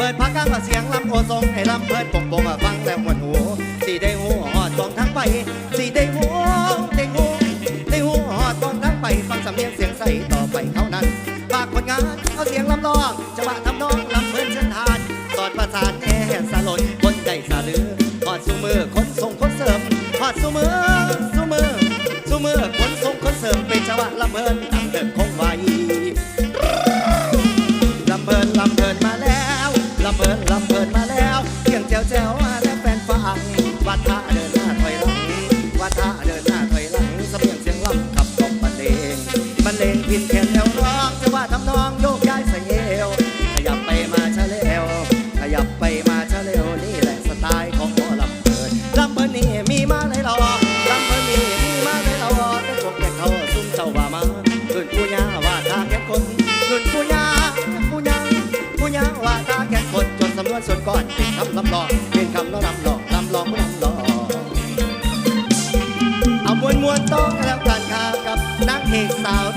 ปิดพักกลางว่เสียงลำโอทรงให้ลำเพิดปกปงว่าฟังแต่หัวนหูสีได้หูหอดกองทั้งไปสีได้หูได้หูได้หูหอดกองทั้งไปฟังสำเนียงเสียงใสต่อไปเท่านั้นปากคนงานเอาเสียงลำลอกจังหวะทำนองลำเพิดเชิญทานตอดประสานแห่สลดคนใจสะลือหอดสูมือคนทรงคนเสริมหอดสูมือสูมือสูมือคนทรงคนเสริมเป็นจังหวะลำเพิด take sound.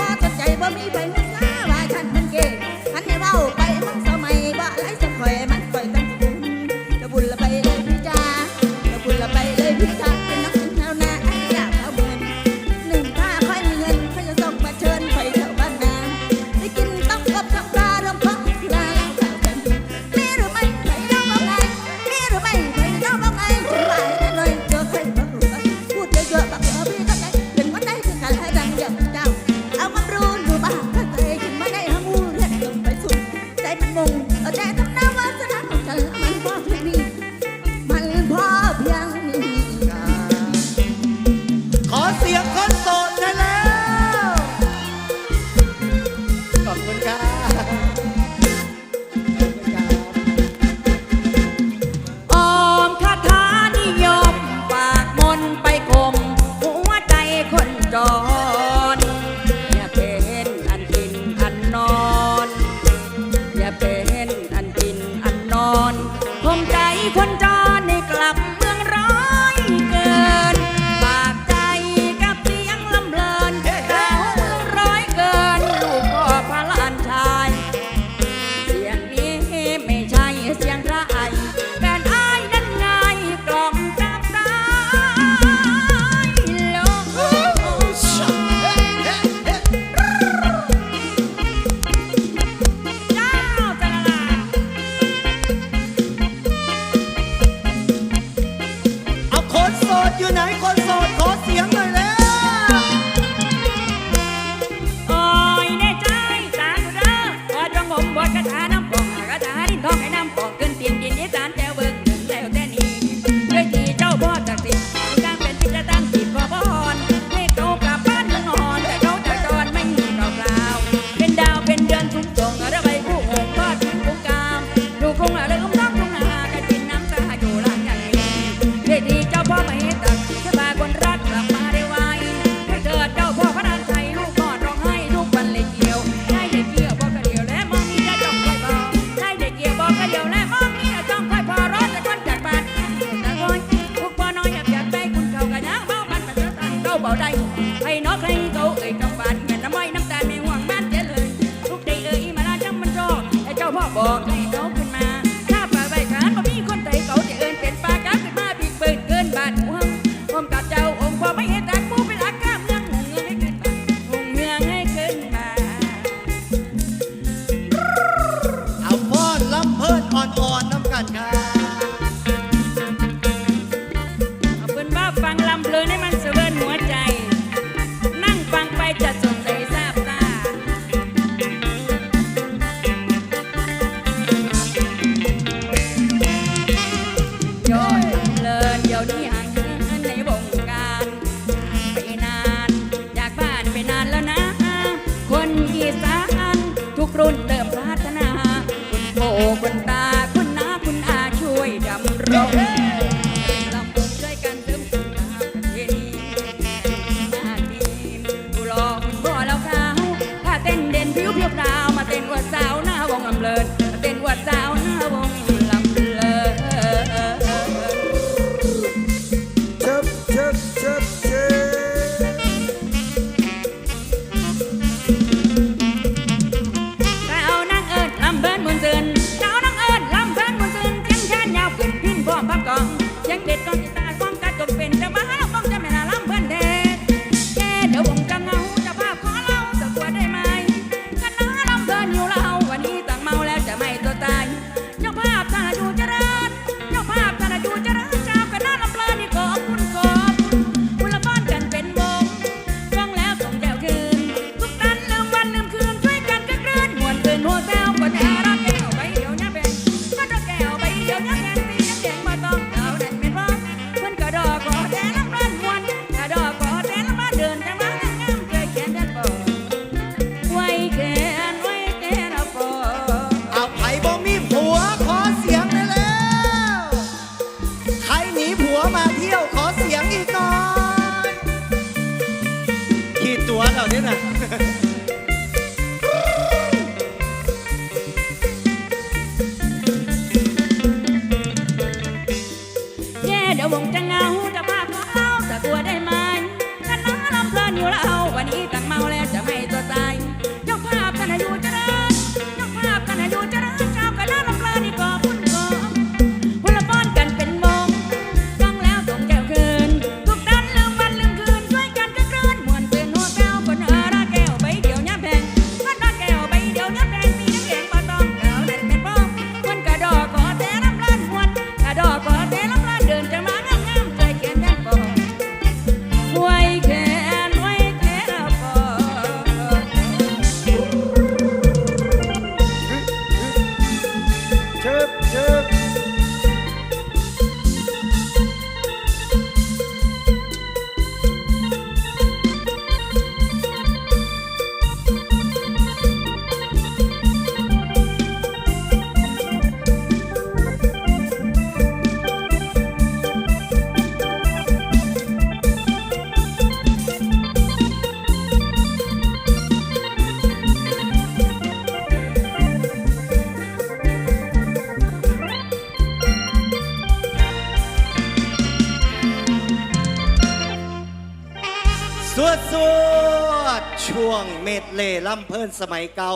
บ่สนใจว่ามีไป คนจา เม็ดเล่ล่ำเพิ่นสมัยเก่า